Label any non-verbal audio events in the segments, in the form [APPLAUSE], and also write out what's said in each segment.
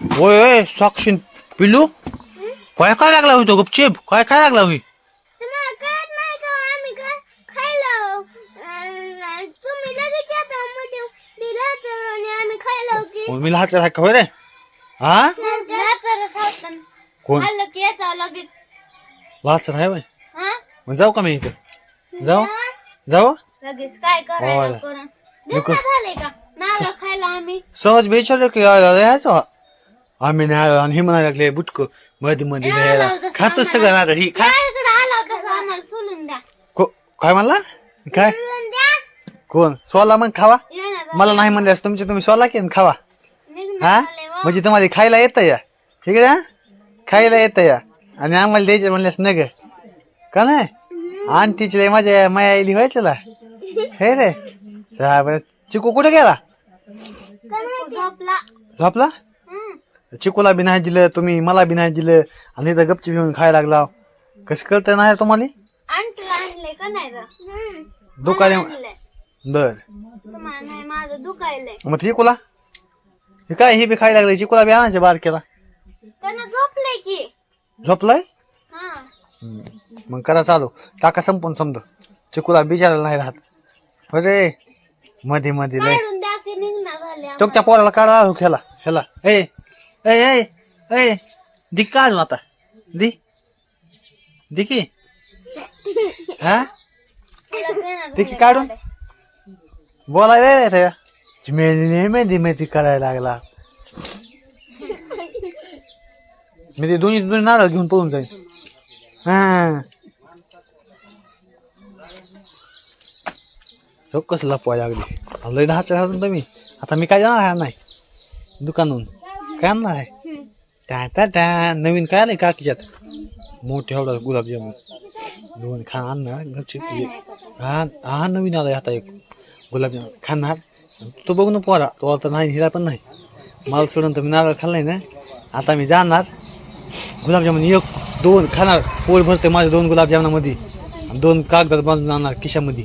होय होय साक्षी पिल्लू? काय काय लागला होतो गपचेप? काय काय लागला होई तुम्हाला कळत नाही का आम्ही काय खायलो अं, तुम्ही लगेच येता मध्ये दिला तर आणि आम्ही खायलो की? मी लहान आहे का होय रे? हा? कोण? खाल्लं की येता लगेच. वाचर आहे होय. हा? मग जाऊ का मी इथं? जाऊ? जाऊ? लगेच काय करायला होय. करून दिसत झाले का? नारळ खायला आम्ही. सहज बेचार यायचो? आम्ही नाही आलो आणि हे म्हणायला लागले बुटकमध्ये मध्ये तसं खातोच सगळं नारळ ही खा. काय म्हणला? काय? कोण? सोला मग खावा. मला नाही म्हणल्यास तुमचे तुम्ही सोला की आणि खावा. हा. म्हणजे तुम्हाला खायला येतं या. ठीक आहे ना? खायला येतं या. आणि आम्हाला द्यायचे म्हणल्यास न ग का नाही? आंटीची लय माझ्या माया आईली व्हायचं हे रे. चिकू कुठे गेला? झोपला. चिकूला बी नाही दिलं तुम्ही मला बी नाही दिलं आणि इथं गपची घेऊन खायला लागला. कसं कळतं नाही तुम्हाला? का नाही हम्म. दुकाने आणलंय. बर. तुम्हाला नाही माझं दुखायलंय. मग चिकूला? हे काय हे बी खायला लागलं चिकूला बी आणायचे बारकेला त्यानं झोपलंय की. झोपलाय? हा. मग करा चालू. टाका संपून समजा. चिकूला बिचारायला नाही राहत. हो रे मध्ये मध्ये लय. काढून द्या की निघणार झाले तो त्या पोराला काढा हो ह्याला ह्याला. ए ए ए ए दि काढून आता दी दि की हा आम्हाला काढून बोलायला ते त्या मेहंदी मेहंदी मेहंदी करायला लागला मी ते दोन्ही दोन्ही नारळ घेऊन पळून जाईल हा तो कसं लपवाय लागली लय दहाच्या घालून तुम्ही आता मी काय जाणार आहे नाही दुकानून काय आणणार आहे त्या त्या त्या नवीन काय आलंय काकीच्यात. मोठे एवढा गुलाबजामुन. दोन खा आणणार घरची. हा हा नवीन आलाय आता एक. गुलाबजामुन. खाणार तो बघू ना पोरा. तो आता नाही हिरा पण नाही. मला सोडून तर मी नारळ खाल्लाय ना. आता मी जाणार. गुलाबजामुन एक दोन खाणार. पोट भरते माझ्या दोन गुलाबजामुनामध्ये. आणि दोन कागदात बांधून आणणार खिशामध्ये.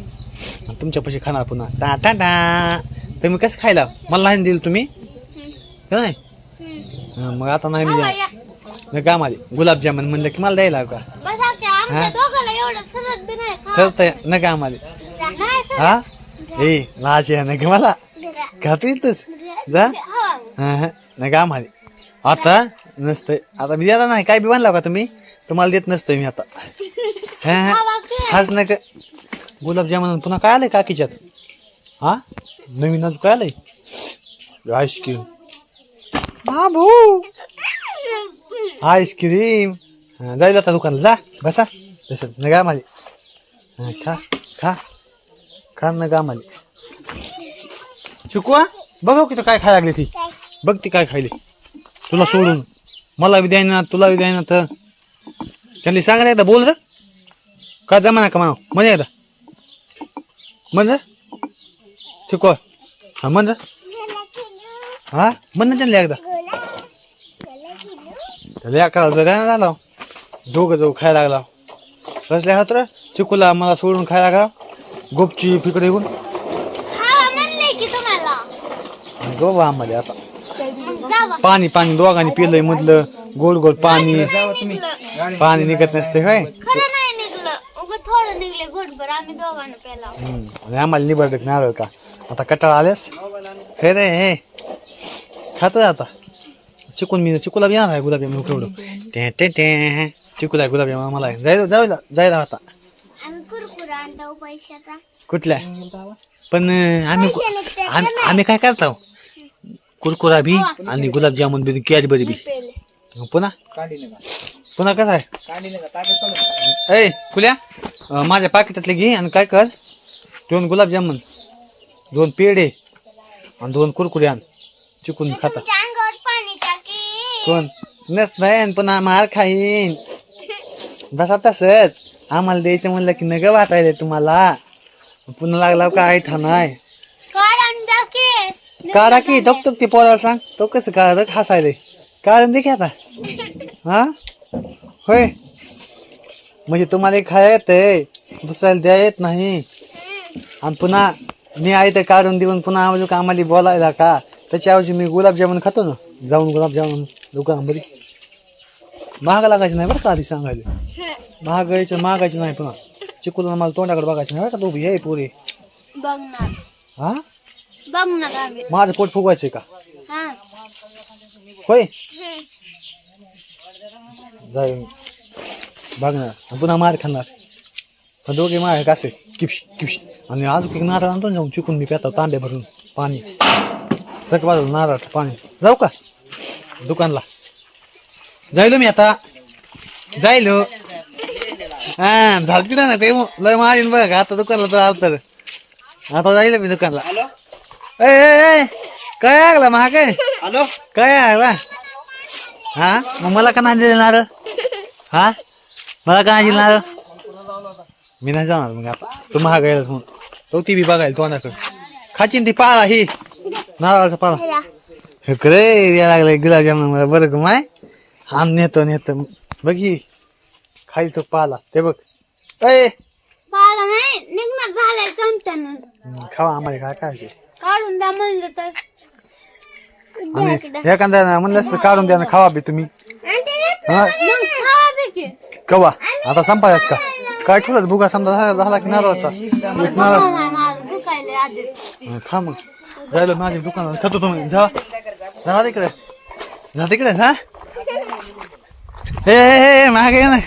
आणि तुमच्यापाशी खाणार पुन्हा. टा टा तुम्ही कसं खायला? मला नाही दिलं तुम्ही? का नाही? मग आता नाही मी. या. नाही गुलाबजामुन म्हणलं की मला द्यायला का? बसा की आमच्या हा? दोघाला एवढं सरत बी नाही खा. सरत नका आम्हाला. नाही सरत. हा? ए लाज आहे ना का मला. का तू इथंच जा. हं, नका आम्हाला. आता नसतंय. आता मी देणार नाही. काय बी म्हणला का तुम्ही? तुम्हाला देत नसतोय मी आता. हं, हं. खावा की. खास नका गुलाबजामुन पुन्हा काय आलंय काकीच्यात? हा? नवीन अजून काय आलंय आईस्क्रीम बाबू. आईस्क्रीम. जाईल आता दुकानात. जा बसा. तसं नका आम्हाला हा, खा खा. खा नका आम्हाला चुकवा बघू हो की तू काय खायला लागली ती. बघ ती काय खायली. तुला सोडून. मला बी द्यायना तुला बी द्यायना तर. त्यांनी सांग ना एकदा बोल र. काय जमा का म्हणा म्हणे एकदा. म्हण रे. शिकवा हा म्हण रे. हा? म्हण त्यांना एकदा. त्याला एका द्यायला झाला दोघं जाऊ खायला लागला. कसल्या हात रे चिकूला मला सोडून खायला लागला. गोपची फिकडे येऊन. खावा म्हणले गो आम्हाला आता. पाणी पाणी दोघांनी पिलंय मधलं. गोड गोड पाणी. पाणी निघत नसते काय थोडं निघले गोटभर आम्ही दोघांना पेला आम्हाला निबडक नारळ का? आता कटाळा आलेस हे रे हे. खात आता. चिकून मी चिकूला बी येणार आहे गुलाबजामुन केवढं ते ते. ते चिकूला गुलाबजामुन मला. आहे. जायला जायला जायला आता. आम्ही कुरकुरा आणतो पैशाचा. कुठल्या? पण आम्ही आम्ही आम्ही काय करतो कुरकुरा बी आणि गुलाबजामुन बी कॅडबरी बी पुन्हा? पुन्हा कसं आहे? ए कुल्या अं, माझ्या पाकिटातले घे आणि काय कर? दोन गुलाबजामुन दोन पेढे आणि दोन कुरकुरे आण. चिकून खाता. पाणी टाकी. कोण? नस नाही पुन्हा मार खाईन. बसा तसंच. आम्हाला द्यायचं म्हणलं की नग वाटायला तुम्हाला. पुन्हा लागला काय ठाणाय काढ आणि टाकी की टकटक ते पोराला सांग. तो कसं काढ हसायले काढून दे की आता. [LAUGHS] हा? होय. म्हणजे तुम्हाला खाया येतंय. दुसऱ्याला द्या येत नाही. आणि पुन्हा मी आहे ते काढून देऊन पुन्हा आम्हाला बोलायला का? त्याच्याऐवजी मी गुलाबजामुन खातो ना जाऊन गुलाबजामुन दुकानामध्ये. महाग लागायची नाही बरं का आधी सांगायला. महागायचं महागायचं नाही पुन्हा चिकूला मला तोंडाकडे बघायचं नाही बरं का तू हे पोरे. बघणार हा? बघणार आम्ही माझं पोट फुगवायचंय का? हा. होय? जाय बघणार आणि पुन्हा मार खाणार. दोघे मार कसे किपश किपश. आणि एक नारळ आणतो ना जाऊन चिकून मी पेता तांबे भरून पाणी. सक बाजूला नारळ पाणी. जाऊ का? दुकानला. जायलो मी आता. जायलो. हा झालपिडा ना काही लय मारीन बघ आता दुकानला तर आलं तर आता जायलो मी दुकानला. ए, ए ए, काय लागला महाग हॅलो? काय बा हा? मग मला का नाही देणार? हा? मला का नाही देणार? मी नाही जाणार मग आता. तू महागायलाच मग तो ती बी बघायला तोंडाकडे. खाचीन ती पाला ही. नारळाचा पाला. हे करे या लागलाय गुलाबजामुन बरं का माय? हा नेतो नेतो. बघ खाई तो पाला. ते बघ. ए! पाला नाही निघणार झालाय चमच्यानं. खावा आम्हाला काय काय काढून द्या म्हणलं तर. आणि एखाद्या म्हणलं असतं काढून द्या ना खावा बी तुम्ही. हा? मग खावा बी की. कवा? आता संपायच का? काय ठेवलं भुगा समजा झाला झाला की नारळाचा? एक नारळ नाही, माझं दुखायलंय आधीच. हं, खा मग. जायला माझ्या दुकानात. खातो तुम्ही. जा. जा तिकडे. जा तिकडे हा ए ए, मागे ना.